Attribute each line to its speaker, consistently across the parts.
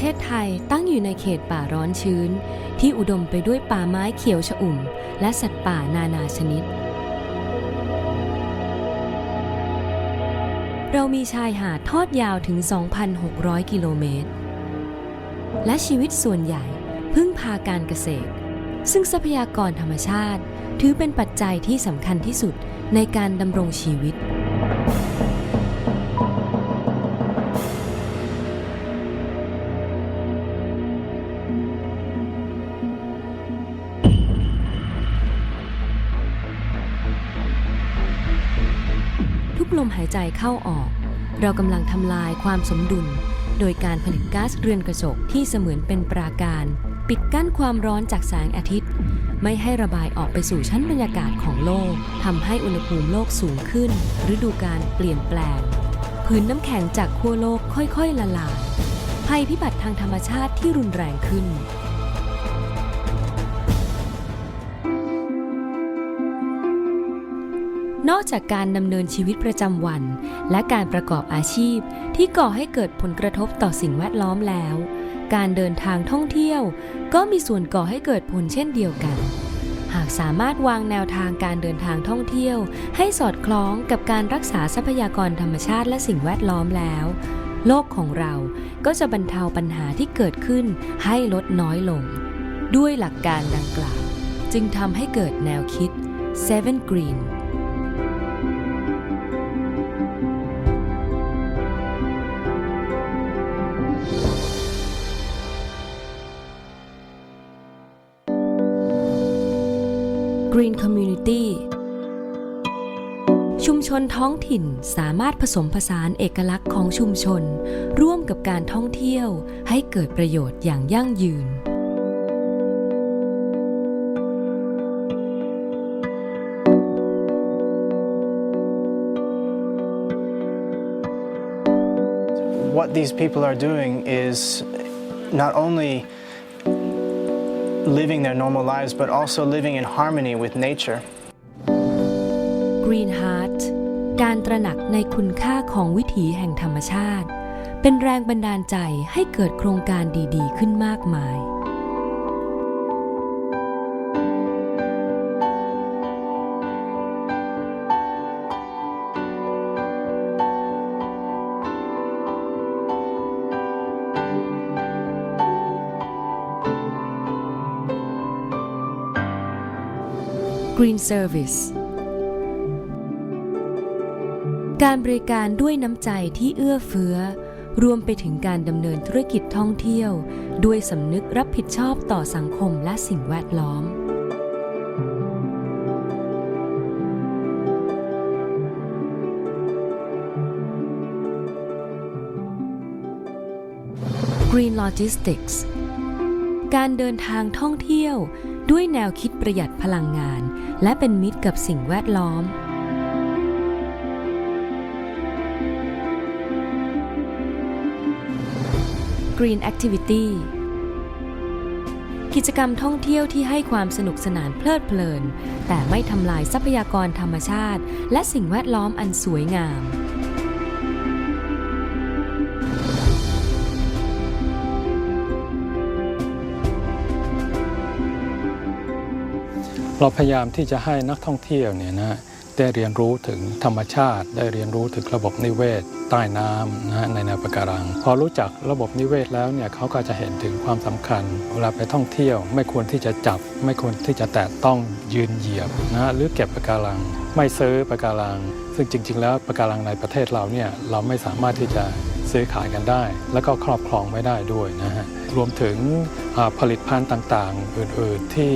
Speaker 1: เทศไทยตั้งอยู่ในเขตป่าร้อนชื้น ที่อุดมไปด้วยป่าไม้เขียวชอุ่ม และสัตว์ป่านานาชนิด เรามีชายหาดทอดยาวถึง 2,600 กิโลเมตร และชีวิตส่วนใหญ่พึ่งพาการเกษตร ซึ่งทรัพยากรธรรมชาติ ถือเป็นปัจจัยที่สำคัญที่สุดในการดำรงชีวิต ลมหายใจเข้าออก เรากำลังทำลายความสมดุล โดยการผลิตก๊าซเรือนกระจกที่เสมือนเป็นปราการ ปิดกั้นความร้อนจากแสงอาทิตย์ ไม่ให้ระบายออกไปสู่ชั้นบรรยากาศของโลกทำให้อุณหภูมิโลกสูงขึ้นฤดูการเปลี่ยนแปลงพื้นน้ำแข็งจากขั้วโลกค่อยๆละลายภัยพิบัติทางธรรมชาติที่รุนแรงขึ้น นอกจากการดำเนินชีวิตประจำวัน และการประกอบอาชีพที่ก่อให้เกิดผลกระทบต่อสิ่งแวดล้อมแล้ว การเดินทางท่องเที่ยว ก็มีส่วนก่อให้เกิดผลเช่นเดียวกัน หากสามารถวางแนวทางการเดินทางท่องเที่ยว ให้สอดคล้องกับการรักษาทรัพยากรธรรมชาติและสิ่งแวดล้อมแล้ว โลกของเราก็จะบรรเทาปัญหาที่เกิดขึ้นให้ลดน้อยลง ด้วยหลักการดังกล่าว จึงทำให้เกิดแนวคิด Seven Green Green Community ชุมชนท้องถิ่นสามารถผสมผสานเอกลักษณ์ของชุมชน ร่วมกับการท่องเที่ยวให้เกิดประโยชน์อย่างยั่งยืน
Speaker 2: what these people are doing is not only living their normal lives, but also living in harmony with nature.
Speaker 1: Green Heart การตระหนักในคุณค่าของวิถีแห่งธรรมชาติ เป็นแรงบันดาลใจให้เกิดโครงการดีๆ ขึ้นมากมาย Green Service การบริการด้วยน้ำใจที่เอื้อเฟื้อ รวมไปถึงการดำเนินธุรกิจท่องเที่ยว ด้วยสำนึกรับผิดชอบต่อสังคมและสิ่งแวดล้อม Green Logistics การเดินทางท่องเที่ยว ด้วยแนวคิดประหยัดพลังงาน และเป็นมิตรกับสิ่งแวดล้อม Green Activity กิจกรรมท่องเที่ยวที่ให้ความสนุกสนานเพลิดเพลิน แต่ไม่ทำลายทรัพยากรธรรมชาติ และสิ่งแวดล้อมอันสวยงาม
Speaker 3: เราพยายามที่จะให้นักท่องเที่ยวเนี่ยนะได้เรียนรู้ถึงธรรมชาติ ได้เรียนรู้ถึงระบบนิเวศ ใต้น้ำนะฮะในแนวปะการัง พอรู้จักระบบนิเวศแล้วเนี่ยเขาก็จะเห็นถึงความสำคัญ เวลาไปท่องเที่ยว ไม่ควรที่จะจับ ไม่ควรที่จะแตะต้องยืนเหยียบนะฮะหรือเก็บปะการัง ไม่ซื้อปะการัง ซึ่งจริง ๆ แล้วปะการังในประเทศเราเนี่ยเราไม่สามารถที่จะซื้อขายกันได้ แล้วก็ครอบครองไม่ได้ด้วยนะฮะรวมถึงผลิตภัณฑ์ต่างๆ อื่นๆที่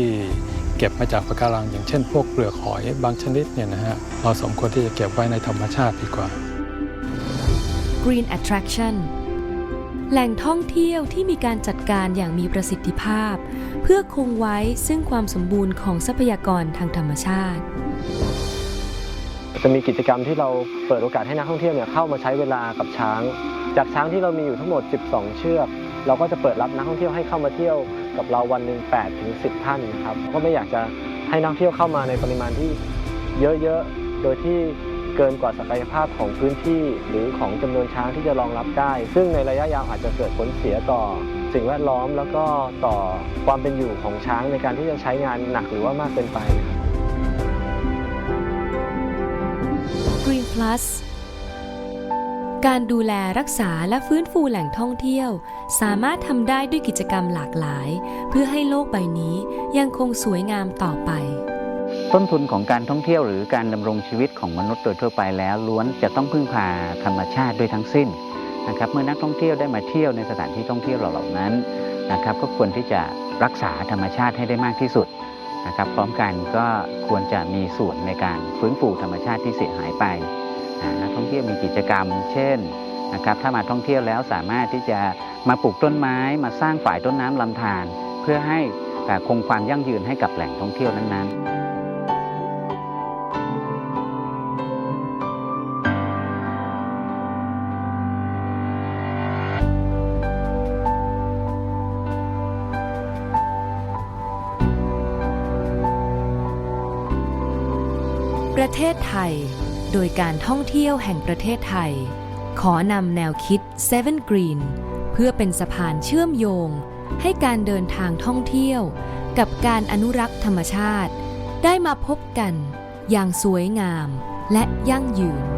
Speaker 3: เก็บมาจากปะการังอย่างเช่นพวกเปลือกหอยบางชนิดเนี่ยนะฮะเราสมควรที่จะเก็บไว้ในธรรมชาติดีกว่า
Speaker 1: Green Attraction แหล่งท่องเที่ยวที่มีการจัดการอย่างมีประสิทธิภาพ เพื่อคงไว้ซึ่งความสมบูรณ์ของทรัพยากรทางธรรมชาติ
Speaker 4: จะมีกิจกรรมที่เราเปิดโอกาสให้นักท่องเที่ยวเนี่ยเข้ามาใช้เวลากับช้าง จากช้างที่เรามีอยู่ทั้งหมด 12 เชือก เราก็จะเปิดรับนักท่องเที่ยวให้เข้ามาเที่ยว กับเราวันหนึ่ง8ถึง10 ท่านนะครับก็ไม่อยากจะให้นักท่องเที่ยวเข้ามาในปริมาณที่เยอะๆ โดยที่เกินกว่าศักยภาพของพื้นที่หรือของจำนวนช้างที่จะรองรับได้ ซึ่งในระยะยาวอาจจะเกิดผลเสียต่อ สิ่งแวดล้อมแล้วก็ต่อความเป็นอยู่ของช้างในการที่จะใช้งานหนักหรือว่ามากเกินไปนะครับ
Speaker 1: Green Plus การดูแลรักษาและฟื้นฟูแหล่งท่องเที่ยว สามารถทำได้ด้วยกิจกรรมหลากหลาย เพื่อให้โลกใบนี้ยังคงสวยงามต่อไป
Speaker 5: ต้นทุนของการท่องเที่ยวหรือการดำรงชีวิตของมนุษย์โดยทั่วไปแล้วล้วนจะต้องพึ่งพาธรรมชาติด้วยทั้งสิ้นนะครับเมื่อนักท่องเที่ยวได้มาเที่ยวในสถานที่ท่องเที่ยวเหล่านั้นนะครับก็ควรที่จะรักษาธรรมชาติให้ได้มากที่สุดนะครับพร้อมกันก็ควรจะมีส่วนในการฟื้นฟูธรรมชาติที่เสียหายไป นักท่องเที่ยวมีกิจกรรม เช่นนะครับถ้ามาท่องเที่ยวแล้วสามารถที่จะมาปลูกต้นไม้ มาสร้างฝ่ายต้นน้ำลำธารเพื่อให้คงความยั่งยืนให้กับแหล่งท่องเที่ยวนั้นๆ
Speaker 1: ประเทศไทย โดยการท่องเที่ยวแห่งประเทศไทย ขอนำแนวคิด Seven Green เพื่อเป็นสะพานเชื่อมโยง ให้การเดินทางท่องเที่ยว กับการอนุรักษ์ธรรมชาติ ได้มาพบกัน อย่างสวยงามและยั่งยืน